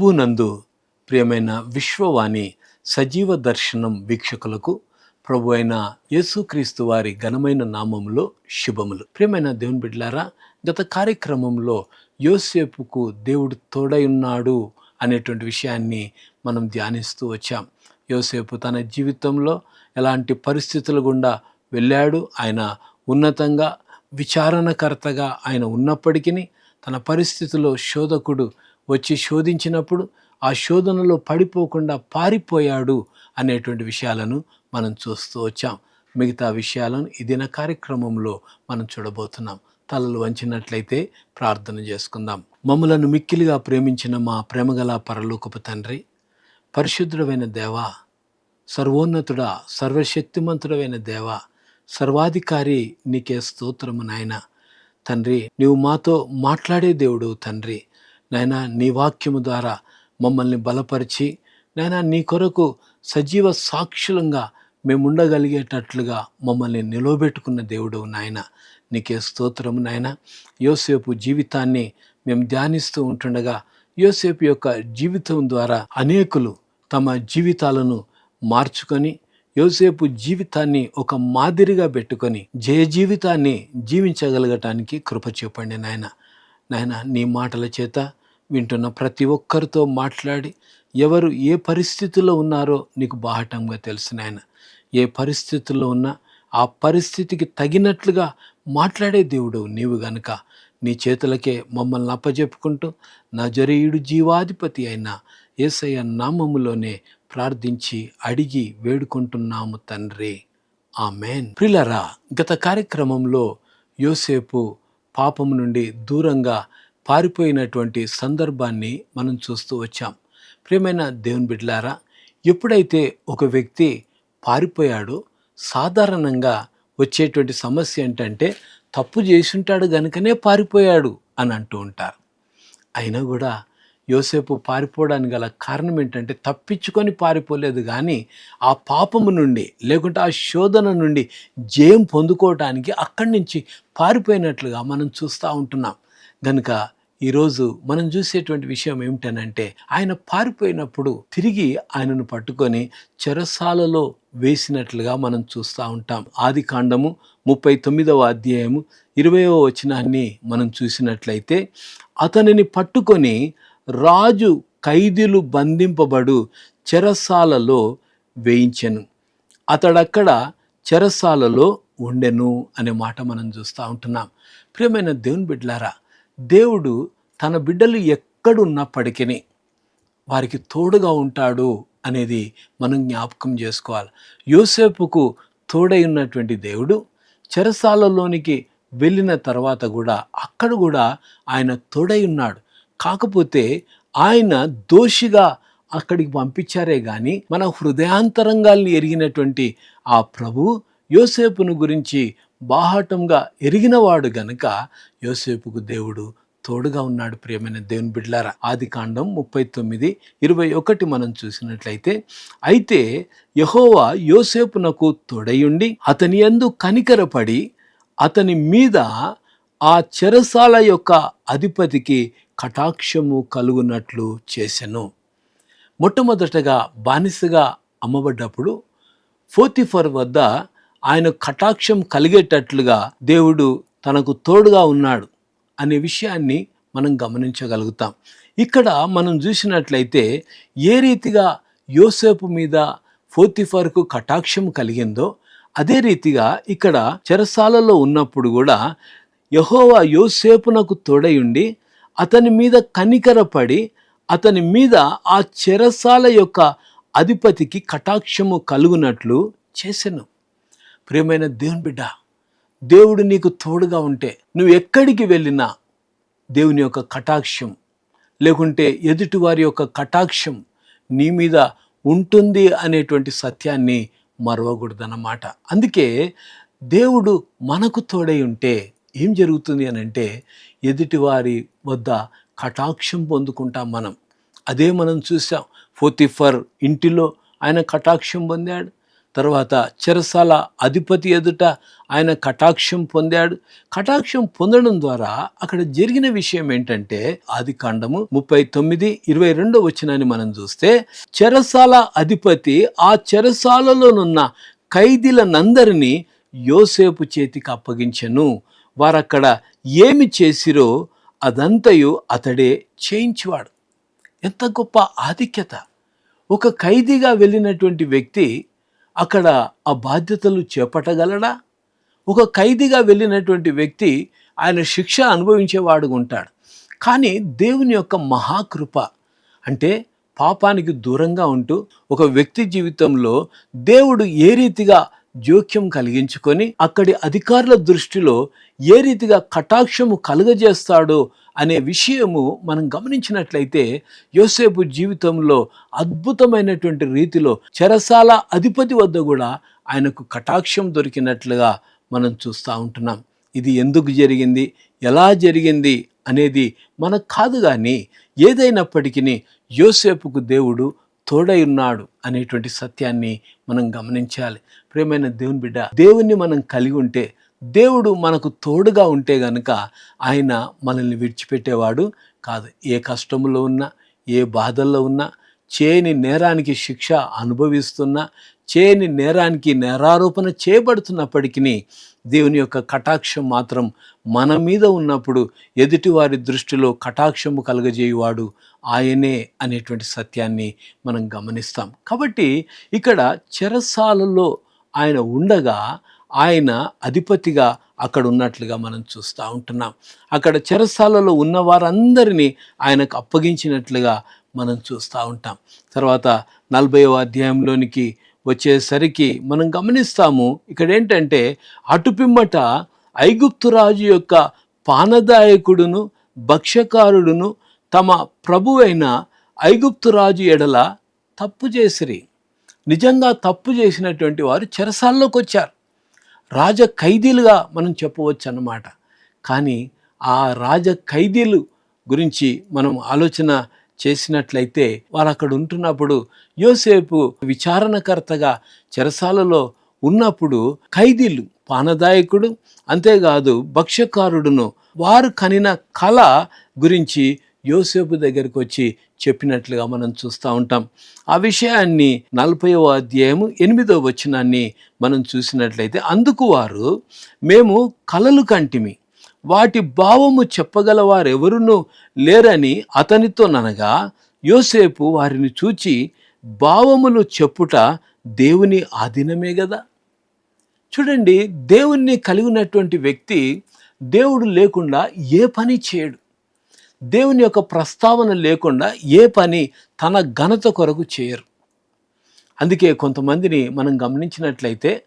ప్రభునందు ప్రియమైన విశ్వవాణి సజీవ దర్శనం వీక్షకులకు ప్రభు అయిన యేసుక్రీస్తు వారి ఘనమైన నామములో శుభములు. ప్రియమైన దేవుని బిడ్డలారా గత కార్యక్రమంలో యోసేపుకు దేవుడు తోడై ఉన్నాడు అనేటువంటి విషయాన్ని మనం ధ్యానిస్తూ వచ్చాం. యోసేపు తన జీవితంలో ఎలాంటి పరిస్థితుల గుండా వెళ్ళాడు? ఆయన ఉన్నతంగా విచారణకర్తగా ఆయన ఉన్నప్పటికీ తన పరిస్థితిలో శోధకుడు వచ్చి శోధించినప్పుడు ఆ శోధనలో పడిపోకుండా పారిపోయాడు అనేటువంటి విషయాలను మనం చూస్తూ వచ్చాం. మిగతా విషయాలను ఈ దిన కార్యక్రమంలో మనం చూడబోతున్నాం. తలలు వంచినట్లయితే ప్రార్థన చేసుకుందాం. మమ్మలను మిక్కిలిగా ప్రేమించిన మా ప్రేమగల పరలోకపు తండ్రి పరిశుద్ధుడమైన దేవా సర్వోన్నతుడ సర్వశక్తిమంతుడమైన దేవ సర్వాధికారి నీకే స్తోత్రము నాయన. తండ్రి నీవు మాతో మాట్లాడే దేవుడు తండ్రి. నాయన నీ వాక్యము ద్వారా మమ్మల్ని బలపరిచి నాయన నీ కొరకు సజీవ సాక్షులంగా మేము ఉండగలిగేటట్లుగా మమ్మల్ని నిలవబెట్టుకున్న దేవుడు నాయన. నీకే స్తోత్రం నాయన. యోసేపు జీవితాన్ని మేము ధ్యానిస్తూ ఉంటుండగా యోసేపు యొక్క జీవితం ద్వారా అనేకులు తమ జీవితాలను మార్చుకొని యోసేపు జీవితాన్ని ఒక మాదిరిగా పెట్టుకొని జయ జీవితాన్ని జీవించగలగటానికి కృప చూపండి నాయన. నాయన నీ మాటల చేత వింటున్న ప్రతి ఒక్కరితో మాట్లాడి ఎవరు ఏ పరిస్థితుల్లో ఉన్నారో నీకు బాహటంగా తెలుసు నాయన. ఏ పరిస్థితుల్లో ఉన్నా ఆ పరిస్థితికి తగినట్లుగా మాట్లాడే దేవుడు నీవు గనుక. నీ చేతులకే మమ్మల్ని అప్పజెప్పుకుంటూ నా జరీయుడు జీవాధిపతి అయిన ఏసయ్య నామములోనే ప్రార్థించి అడిగి వేడుకుంటున్నాము తండ్రి. ఆ మేన్ ప్రిలరా గత కార్యక్రమంలో యోసేపు పాపము నుండి దూరంగా పారిపోయినటువంటి సందర్భాన్ని మనం చూస్తూ వచ్చాం. ప్రియమైన దేవుని బిడ్డలారా ఎప్పుడైతే ఒక వ్యక్తి పారిపోయాడో సాధారణంగా వచ్చేటువంటి సమస్య ఏంటంటే తప్పు చేసి ఉంటాడు కనుకనే పారిపోయాడు అని అంటూ ఉంటారు. అయినా కూడా యోసేపు పారిపోవడానికి గల కారణం ఏంటంటే తప్పించుకొని పారిపోలేదు కానీ ఆ పాపము నుండి లేకుంటే ఆ శోధన నుండి జయం పొందుకోవటానికి అక్కడి నుంచి పారిపోయినట్లుగా మనం చూస్తూ ఉంటున్నాం. కనుక ఈరోజు మనం చూసేటువంటి విషయం ఏమిటనంటే ఆయన పారిపోయినప్పుడు తిరిగి ఆయనను పట్టుకొని చెరసాలలో వేసినట్లుగా మనం చూస్తూ ఉంటాం. ఆది కాండము ముప్పై తొమ్మిదవ అధ్యాయము ఇరవయవ వచనాన్ని మనం చూసినట్లయితే అతనిని పట్టుకొని రాజు ఖైదీలు బంధింపబడు చెరసాలలో వేయించెను. అతడక్కడ చెరసాలలో ఉండెను అనే మాట మనం చూస్తూ ఉంటున్నాం. ప్రియమైన దేవుని బిడ్లారా దేవుడు తన బిడ్డలు ఎక్కడున్నప్పటికీ వారికి తోడుగా ఉంటాడు అనేది మనం జ్ఞాపకం చేసుకోవాలి. యోసేపుకు తోడై ఉన్నటువంటి దేవుడు చెరసాలలోనికి వెళ్ళిన తర్వాత కూడా అక్కడ కూడా ఆయన తోడై ఉన్నాడు. కాకపోతే ఆయన దోషిగా అక్కడికి పంపించారే కానీ మన హృదయాంతరంగాల్ని ఎరిగినటువంటి ఆ ప్రభు యోసేపును గురించి బాహాటంగా ఎరిగినవాడు గనుక యోసేపుకు దేవుడు తోడుగా ఉన్నాడు. ప్రియమైన దేవుని బిడ్లారా ఆది కాండం ముప్పై తొమ్మిది ఇరవై ఒకటి మనం చూసినట్లయితే అయితే యహోవా యోసేపునకు తోడయుండి అతని యందు కనికరపడి అతని మీద ఆ చెరసాల యొక్క అధిపతికి కటాక్షము కలుగునట్లు చేసెను. మొట్టమొదటగా బానిసగా అమ్మబడ్డప్పుడు ఫోర్తిఫర్ వద్ద ఆయన కటాక్షం కలిగేటట్లుగా దేవుడు తనకు తోడుగా ఉన్నాడు అనే విషయాన్ని మనం గమనించగలుగుతాం. ఇక్కడ మనం చూసినట్లయితే ఏ రీతిగా యోసేపు మీద ఫోర్తిఫర్కు కటాక్షం కలిగిందో అదే రీతిగా ఇక్కడ చెరసాలలో ఉన్నప్పుడు కూడా యహోవా యోసేపునకు తోడయుండి అతని మీద కనికరపడి అతని మీద ఆ చెరసాల యొక్క అధిపతికి కటాక్షము కలుగునట్లు చేసెను. ప్రియమైన దేవుని బిడ్డ దేవుడు నీకు తోడుగా ఉంటే నువ్వు ఎక్కడికి వెళ్ళినా దేవుని యొక్క కటాక్షం లేకుంటే ఎదుటివారి యొక్క కటాక్షం నీ మీద ఉంటుంది అనేటువంటి సత్యాన్ని మరవకూడదన్నమాట. అందుకే దేవుడు మనకు తోడై ఉంటే ఏం జరుగుతుంది అని అంటే ఎదుటివారి వద్ద కటాక్షం పొందుకుంటాం మనం. అదే మనం చూసాం ఫోర్తిఫర్ ఇంటిలో ఆయన కటాక్షం పొందాడు తర్వాత చెరసాల అధిపతి ఎదుట ఆయన కటాక్షం పొందాడు. కటాక్షం పొందడం ద్వారా అక్కడ జరిగిన విషయం ఏంటంటే ఆది కాండము ముప్పై తొమ్మిది ఇరవై రెండో వచ్చినాన్ని మనం చూస్తే చెరసాల అధిపతి ఆ చెరసాలలోనున్న ఖైదీలనందరినీ యోసేపు చేతికి అప్పగించెను. వారక్కడ ఏమి చేసిరో అదంతయు అతడే చేయించేవాడు. ఎంత గొప్ప ఆధిక్యత. ఒక ఖైదీగా వెళ్ళినటువంటి వ్యక్తి అక్కడ ఆ బాధ్యతలు చేపట్టగలడా? ఒక ఖైదీగా వెళ్ళినటువంటి వ్యక్తి ఆయన శిక్ష అనుభవించేవాడు ఉంటాడు. కానీ దేవుని యొక్క మహాకృప అంటే పాపానికి దూరంగా ఉంటూ ఒక వ్యక్తి జీవితంలో దేవుడు ఏ రీతిగా జోక్యం కలిగించుకొని అక్కడి అధికారుల దృష్టిలో ఏ రీతిగా కటాక్షము కలుగజేస్తాడో అనే విషయము మనం గమనించినట్లయితే యోసేపు జీవితంలో అద్భుతమైనటువంటి రీతిలో చెరసాల అధిపతి వద్ద కూడా ఆయనకు కటాక్షం దొరికినట్లుగా మనం చూస్తూ ఉంటున్నాం. ఇది ఎందుకు జరిగింది? ఎలా జరిగింది? అనేది మనకు కాదు కానీ ఏదైనప్పటికీ యోసేపుకు దేవుడు తోడై ఉన్నాడు అనేటువంటి సత్యాన్ని మనం గమనించాలి. ప్రేమైన దేవుని బిడ్డ దేవుణ్ణి మనం కలిగి ఉంటే దేవుడు మనకు తోడుగా ఉంటే గనుక ఆయన మనల్ని విడిచిపెట్టేవాడు కాదు. ఏ కష్టంలో ఉన్నా ఏ బాధల్లో ఉన్నా చేయని నేరానికి శిక్ష అనుభవిస్తున్నా చేయని నేరానికి నేరారోపణ చేయబడుతున్నప్పటికీ దేవుని యొక్క కటాక్షం మాత్రం మన మీద ఉన్నప్పుడు ఎదుటివారి దృష్టిలో కటాక్షము కలగజేయువాడు ఆయనే అనేటువంటి సత్యాన్ని మనం గమనిస్తాం. కాబట్టి ఇక్కడ చెరసాలలో ఆయన ఉండగా ఆయన అధిపతిగా అక్కడ ఉన్నట్లుగా మనం చూస్తూ ఉంటున్నాం. అక్కడ చెరసాలలో ఉన్న వారందరినీ ఆయనకు అప్పగించినట్లుగా మనం చూస్తూ ఉంటాం. తర్వాత నలభైవ అధ్యాయంలోనికి వచ్చేసరికి మనం గమనిస్తాము ఇక్కడ ఏంటంటే అటుపిమ్మట ఐగుప్తు రాజు యొక్క పానదాయకుడును భక్ష్యకారుడును తమ ప్రభువైన ఐగుప్తు రాజు ఎడల తప్పు చేసిరి. నిజంగా తప్పు చేసినటువంటి వారు చెరసాల్లోకి వచ్చారు. రాజ ఖైదీలుగా మనం చెప్పవచ్చు అన్నమాట. కానీ ఆ రాజ ఖైదీలు గురించి మనం ఆలోచన చేసినట్లయితే వారు అక్కడ ఉంటున్నప్పుడు యోసేపు విచారణకర్తగా చెరసాలలో ఉన్నప్పుడు ఖైదీలు పానదాయకుడు అంతేకాదు భక్ష్యకారుడును వారు కనిన కళ గురించి యోసేపు దగ్గరికి వచ్చి చెప్పినట్లుగా మనం చూస్తూ ఉంటాం. ఆ విషయాన్ని నలభైవ అధ్యాయము ఎనిమిదవ వచనాన్ని మనం చూసినట్లయితే అందుకు వారు మేము కలలు కంటిమి. వాటి భావము చెప్పగల వారెవరునూ లేరని అతనితో ననగా యోసేపు వారిని చూచి భావములు చెప్పుట దేవుని ఆధీనమే కదా చూడండి దేవుణ్ణి కలిగినటువంటి వ్యక్తి దేవుడు లేకుండా ఏ పని చేయడు. దేవుని యొక్క ప్రస్తావన లేకుండా ఏ పని తన ఘనత కొరకు చేయరు. అందుకే కొంతమందిని మనం గమనించినట్లయితే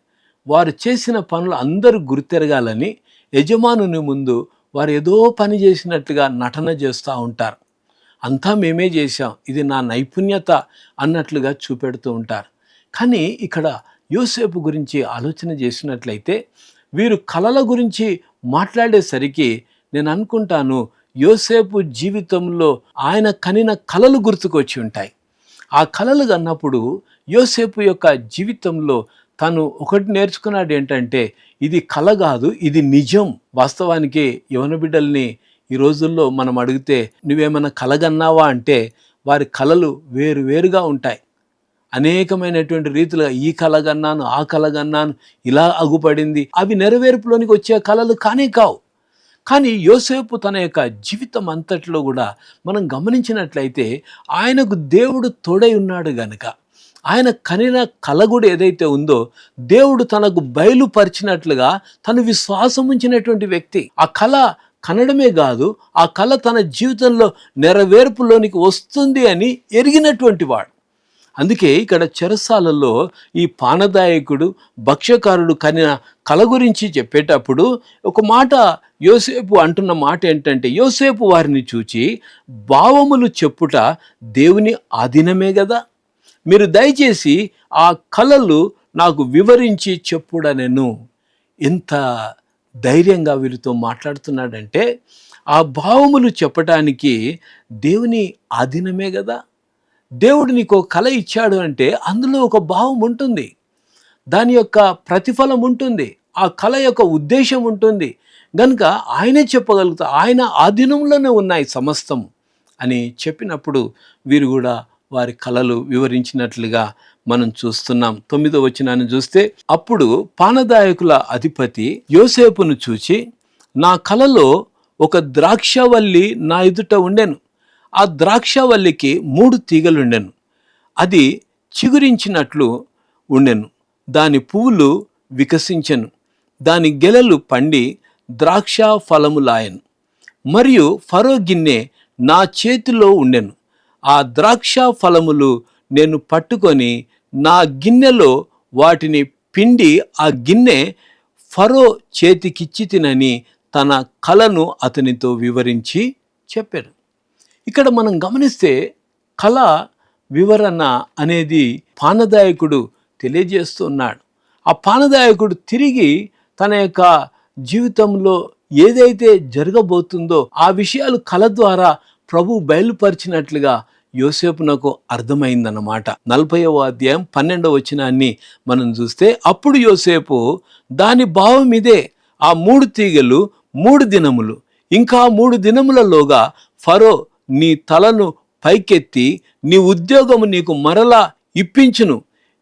వారు చేసిన పనులు అందరూ గుర్తెరగాలని యజమానుని ముందు వారు ఏదో పని చేసినట్లుగా నటన చేస్తూ ఉంటారు. అంతా మేమే చేశాం ఇది నా నైపుణ్యత అన్నట్లుగా చూపెడుతూ ఉంటారు. కానీ ఇక్కడ యోసేపు గురించి ఆలోచన చేసినట్లయితే వీరు కళల గురించి మాట్లాడేసరికి నేను అనుకుంటాను యోసేపు జీవితంలో ఆయన కనిన కళలు గుర్తుకొచ్చి ఉంటాయి. ఆ కళలు కన్నప్పుడు యోసేపు యొక్క జీవితంలో తను ఒకటి నేర్చుకున్నాడు ఏంటంటే ఇది కళ కాదు ఇది నిజం. వాస్తవానికి యువన బిడ్డల్ని ఈ రోజుల్లో మనం అడిగితే నువ్వేమైనా కలగన్నావా అంటే వారి కళలు వేరు వేరుగా ఉంటాయి. అనేకమైనటువంటి రీతిలో ఈ కలగన్నాను ఆ కలగన్నాను ఇలా అగుపడింది. అవి నెరవేర్పులోనికి వచ్చే కళలు కానే కావు. కానీ యోసేపు తన యొక్క జీవితం అంతట్లో కూడా మనం గమనించినట్లయితే ఆయనకు దేవుడు తోడై ఉన్నాడు గనుక. ఆయన కనిన కళ ఏదైతే ఉందో దేవుడు తనకు బయలుపరిచినట్లుగా తను విశ్వాసం ఉంచినటువంటి వ్యక్తి. ఆ కళ కనడమే కాదు ఆ కళ తన జీవితంలో నెరవేర్పులోనికి వస్తుంది అని ఎరిగినటువంటి వాడు. అందుకే ఇక్కడ చెరసాలలో ఈ పానదాయకుడు భక్ష్యకారుడు కనిన కళ గురించి చెప్పేటప్పుడు ఒక మాట యోసేపు అంటున్న మాట ఏంటంటే యోసేపు వారిని చూచి భావములు చెప్పుట దేవుని ఆధీనమే కదా మీరు దయచేసి ఆ కళలు నాకు వివరించి చెప్పుడ నేను ఎంత ధైర్యంగా వీరితో మాట్లాడుతున్నాడంటే ఆ భావములు చెప్పటానికి దేవుని ఆధీనమే కదా దేవుడు నీకు ఒక కళ ఇచ్చాడు అంటే అందులో ఒక భావం ఉంటుంది. దాని యొక్క ప్రతిఫలం ఉంటుంది. ఆ కళ యొక్క ఉద్దేశం ఉంటుంది. గనుక ఆయనే చెప్పగలుగుతా ఆయన ఆధీనంలోనే ఉన్నాయి సమస్తం అని చెప్పినప్పుడు వీరు కూడా వారి కళలు వివరించినట్లుగా మనం చూస్తున్నాం. తొమ్మిదో వచనాన్ని చూస్తే అప్పుడు పానదాయకుల అధిపతి యోసేపును చూచి నా కలలో ఒక ద్రాక్షవల్లి నా ఎదుట ఉండెను. ఆ ద్రాక్షవల్లికి మూడు తీగలుండెను. అది చిగురించినట్లు ఉండెను. దాని పువ్వులు వికసించెను. దాని గెలలు పండి ద్రాక్ష ఫలములాయను మరియు ఫరో గిన్నె నా చేతిలో ఉండెను. ఆ ద్రాక్ష ఫలములు నేను పట్టుకొని నా గిన్నెలో వాటిని పిండి ఆ గిన్నె ఫరో చేతికిచ్చి తినని తన కళను అతనితో వివరించి చెప్పారు ఇక్కడ మనం గమనిస్తే కళ వివరణ అనేది పానదాయకుడు తెలియజేస్తున్నాడు. ఆ పానదాయకుడు తిరిగి తన యొక్క జీవితంలో ఏదైతే జరగబోతుందో ఆ విషయాలు కళ ద్వారా ప్రభు బయలుపరిచినట్లుగా యోసేపునకు అర్థమైందన్నమాట. నలభైవ అధ్యాయం పన్నెండవ వచనాన్ని మనం చూస్తే అప్పుడు యోసేపు దాని భావం ఇదే ఆ మూడు తీగలు మూడు దినములు ఇంకా మూడు దినములలోగా ఫరో నీ తలను పైకెత్తి నీ ఉద్యోగము నీకు మరలా ఇప్పించును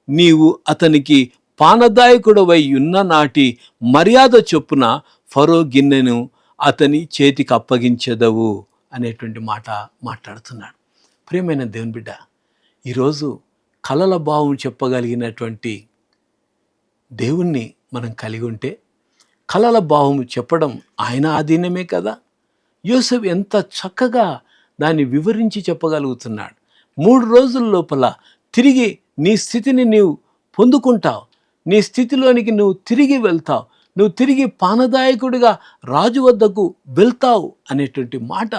నీవు అతనికి పానదాయకుడవై ఉన్న నాటి మర్యాద చొప్పున ఫరో గిన్నెను అతని చేతికి అప్పగించదవు అనేటువంటి మాట మాట్లాడుతున్నాడు. ప్రియమైన దేవుని బిడ్డ ఈరోజు కలల భావం చెప్పగలిగినటువంటి దేవుణ్ణి మనం కలిగి ఉంటే కలల భావం చెప్పడం ఆయన ఆధీనమే కదా? యూసఫ్ ఎంత చక్కగా దాన్ని వివరించి చెప్పగలుగుతున్నాడు. మూడు రోజుల లోపల తిరిగి నీ స్థితిని నీవు పొందుకుంటావు. నీ స్థితిలోనికి నువ్వు తిరిగి వెళ్తావు. నువ్వు తిరిగి పానదాయకుడిగా రాజు వద్దకు వెళ్తావు అనేటువంటి మాట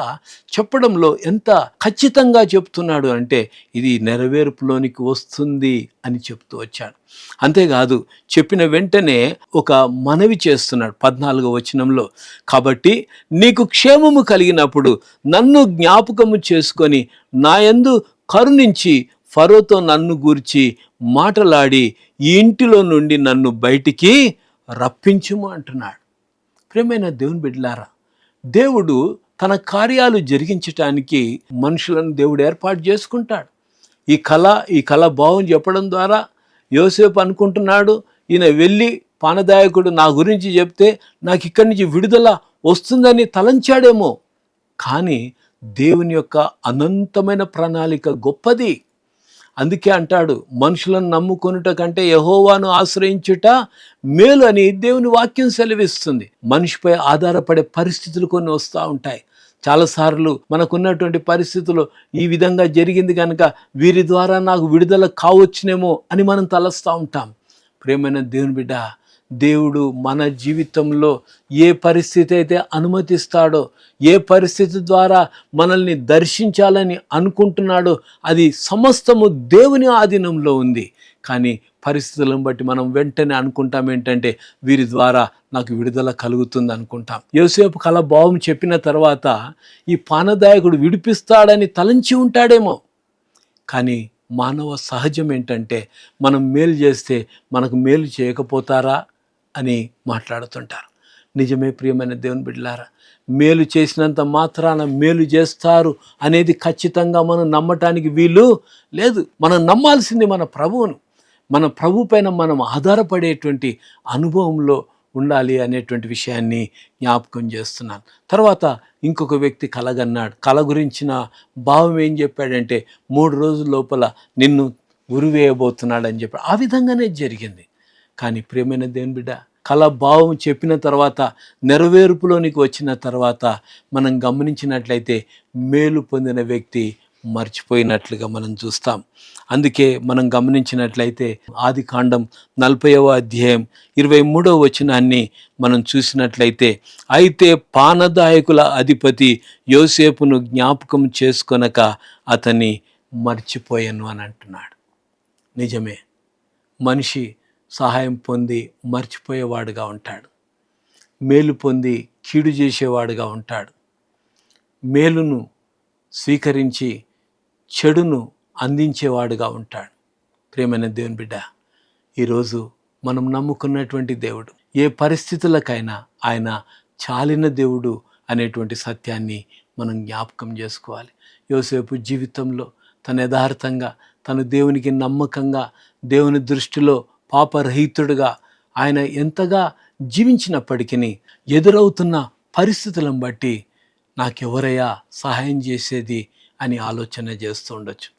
చెప్పడంలో ఎంత ఖచ్చితంగా చెప్తున్నాడు అంటే ఇది నెరవేర్పులోనికి వస్తుంది అని చెప్తూ వచ్చాడు. అంతేకాదు చెప్పిన వెంటనే ఒక మనవి చేస్తున్నాడు పద్నాలుగో వచనంలో. కాబట్టి నీకు క్షేమము కలిగినప్పుడు నన్ను జ్ఞాపకము చేసుకొని నాయందు కరుణించి ఫరోతో నన్ను గూర్చి మాటలాడి ఈ ఇంటిలో నుండి నన్ను బయటికి రప్పించుము అంటున్నాడు. ప్రేమైన దేవుని బిడ్డలారా దేవుడు తన కార్యాలు జరిగించటానికి మనుషులను దేవుడు ఏర్పాటు చేసుకుంటాడు. ఈ కళ ఈ కళ భావం చెప్పడం ద్వారా యోసేపు అనుకుంటున్నాడు ఈయన వెళ్ళి పానదాయకుడు నా గురించి చెప్తే నాకు ఇక్కడి నుంచి విడుదల వస్తుందని తలంచాడేమో. కానీ దేవుని యొక్క అనంతమైన ప్రణాళిక గొప్పది. అందుకే అంటాడు మనుషులను నమ్ముకొనుట కంటే యహోవాను ఆశ్రయించుట మేలు అని దేవుని వాక్యం సెలవిస్తుంది. మనిషిపై ఆధారపడే పరిస్థితులు కొన్ని వస్తూ ఉంటాయి. చాలాసార్లు మనకున్నటువంటి పరిస్థితులు ఈ విధంగా జరిగింది కనుక వీరి ద్వారా నాకు విడుదల కావచ్చునేమో అని మనం తలస్తూ ఉంటాం. ప్రేమైన దేవుని బిడ్డ దేవుడు మన జీవితంలో ఏ పరిస్థితి అయితే అనుమతిస్తాడో ఏ పరిస్థితి ద్వారా మనల్ని దర్శించాలని అనుకుంటున్నాడో అది సమస్తము దేవుని ఆధీనంలో ఉంది. కానీ పరిస్థితులను బట్టి మనం వెంటనే అనుకుంటాం ఏంటంటే వీరి ద్వారా నాకు విడుదల కలుగుతుంది అనుకుంటాం. యోసేపు కళ భావం చెప్పిన తర్వాత ఈ పానదాయకుడు విడిపిస్తాడని తలంచి ఉంటాడేమో. కానీ మానవ సహజం ఏంటంటే మనం మేలు చేస్తే మనకు మేలు చేయకపోతారా? అని మాట్లాడుతుంటారు. నిజమే ప్రియమైన దేవుని బిడ్డలారా మేలు చేసినంత మాత్రాన మేలు చేస్తారు అనేది ఖచ్చితంగా మనం నమ్మటానికి వీలు లేదు. మనం నమ్మాల్సింది మన ప్రభువును. మన ప్రభు పైన మనం ఆధారపడేటువంటి అనుభవంలో ఉండాలి అనేటువంటి విషయాన్ని జ్ఞాపకం చేస్తున్నాను. తర్వాత ఇంకొక వ్యక్తి కలగన్నాడు. కల గురించిన భావం ఏం చెప్పాడంటే మూడు రోజుల లోపల నిన్ను ఉరివేయబోతున్నాడని చెప్పాడు ఆ విధంగానే జరిగింది. కానీ ప్రియమైన దేవుని బిడ్డ కళ భావం చెప్పిన తర్వాత నెరవేర్పులోనికి వచ్చిన తర్వాత మనం గమనించినట్లయితే మేలు పొందిన వ్యక్తి మర్చిపోయినట్లుగా మనం చూస్తాం. అందుకే మనం గమనించినట్లయితే ఆది కాండం నలభైవ అధ్యాయం ఇరవై మూడవ వచనాన్ని మనం చూసినట్లయితే అయితే పానదాయకుల అధిపతి యోసేపును జ్ఞాపకం చేసుకొనక అతన్ని మర్చిపోయాను అని అంటున్నాడు. నిజమే. మనిషి సహాయం పొంది మర్చిపోయేవాడుగా ఉంటాడు. మేలు పొంది కీడు చేసేవాడుగా ఉంటాడు. మేలును స్వీకరించి చెడును అందించేవాడుగా ఉంటాడు. ప్రేమైన దేవుని బిడ్డ ఈరోజు మనం నమ్ముకున్నటువంటి దేవుడు ఏ పరిస్థితులకైనా ఆయన చాలిన దేవుడు అనేటువంటి సత్యాన్ని మనం జ్ఞాపకం చేసుకోవాలి. యోసేపు జీవితంలో తన యథార్థంగా తను దేవునికి నమ్మకంగా దేవుని దృష్టిలో పాపరహితుడుగా ఆయన ఎంతగా జీవించినప్పటికీ ఎదురవుతున్న పరిస్థితులను బట్టి నాకెవరయ్యా సహాయం చేసేది అని ఆలోచన చేస్తూ ఉండొచ్చు.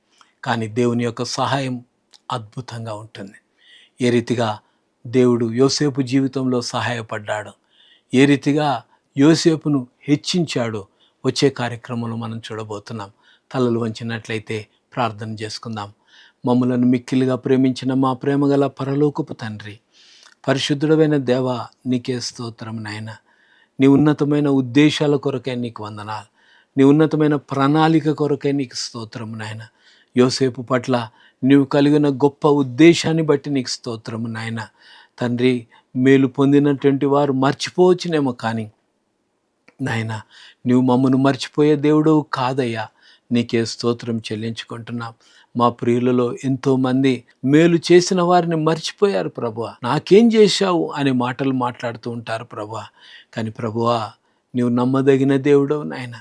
కానీ దేవుని యొక్క సహాయం అద్భుతంగా ఉంటుంది. ఏ రీతిగా దేవుడు యోసేపు జీవితంలో సహాయపడ్డాడు ఏ రీతిగా యోసేపును హెచ్చించాడు వచ్చే కార్యక్రమంలో మనం చూడబోతున్నాం. తలలు వంచినట్లయితే ప్రార్థన చేసుకుందాం. మమ్మలను మిక్కిలిగా ప్రేమించిన మా ప్రేమగల పరలోకపు తండ్రి. పరిశుద్ధుడమైన దేవ నీకే స్తోత్రం నాయన. నీ ఉన్నతమైన ఉద్దేశాల కొరకై నీకు వందనాలు. నీ ఉన్నతమైన ప్రణాళిక కొరకై నీకు స్తోత్రం నాయన. యోసేపు పట్ల నీవు కలిగిన గొప్ప ఉద్దేశాన్ని బట్టి నీకు స్తోత్రము నాయన. తండ్రి మేలు పొందినటువంటి వారు మర్చిపోవచ్చునేమో కానీ నాయన నువ్వు మమ్మను మర్చిపోయే దేవుడు కాదయ్యా. నీకే స్తోత్రం చెల్లించుకుంటున్నాం. మా ప్రియులలో ఎంతోమంది మేలు చేసిన వారిని మర్చిపోయారు ప్రభువ. నాకేం చేశావు అనే మాటలు మాట్లాడుతూ ఉంటారు ప్రభువ. కానీ ప్రభువా నీవు నమ్మదగిన దేవుడవు నాయన.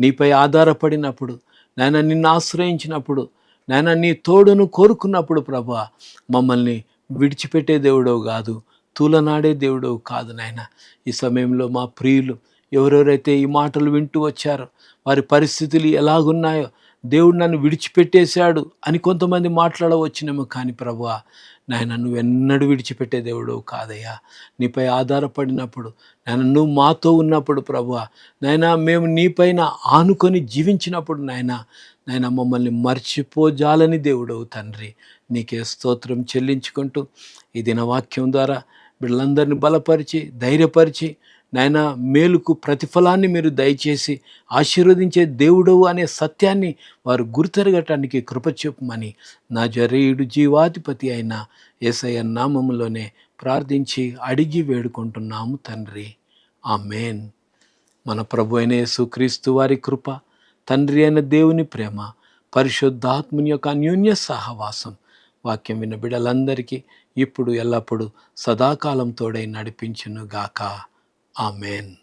నీపై ఆధారపడినప్పుడు నాయన నిన్ను ఆశ్రయించినప్పుడు నాయన నీ తోడును కోరుకున్నప్పుడు ప్రభా మమ్మల్ని విడిచిపెట్టే దేవుడవు కాదు తూలనాడే దేవుడవు కాదు నాయన. ఈ సమయంలో మా ప్రియులు ఎవరెవరైతే ఈ మాటలు వింటూ వచ్చారో వారి పరిస్థితులు ఎలాగున్నాయో దేవుడు నన్ను విడిచిపెట్టేశాడు అని కొంతమంది మాట్లాడవచ్చునేమో కానీ ప్రభు నాయన నువ్వు ఎన్నడూ విడిచిపెట్టే దేవుడు కాదయ్యా. నీపై ఆధారపడినప్పుడు నాయన నువ్వు మాతో ఉన్నప్పుడు ప్రభు నాయన మేము నీపైన ఆనుకొని జీవించినప్పుడు నాయన నాయన మమ్మల్ని మర్చిపోజాలని దేవుడవు తండ్రి నీకే స్తోత్రం చెల్లించుకుంటూ ఈ దినవాక్యం ద్వారా వీళ్ళందరినీ బలపరిచి ధైర్యపరిచి నాయన మేలుకు ప్రతిఫలాన్ని మీరు దయచేసి ఆశీర్వదించే దేవుడవు అనే సత్యాన్ని వారు గుర్తెరగటానికి కృపచెప్పమని నా జరేయుడు జీవాధిపతి అయిన ఏసయ్య నామములోనే ప్రార్థించి అడిగి వేడుకుంటున్నాము తండ్రి. ఆ మేన్ మన ప్రభు అయిన యేసుక్రీస్తు వారి కృప తండ్రి అయిన దేవుని ప్రేమ పరిశుద్ధాత్ముని యొక్క అన్యోన్య సహవాసం వాక్యం విన్న బిడ్డలందరికీ ఇప్పుడు ఎల్లప్పుడూ సదాకాలం తోడై నడిపించును గాక Amen.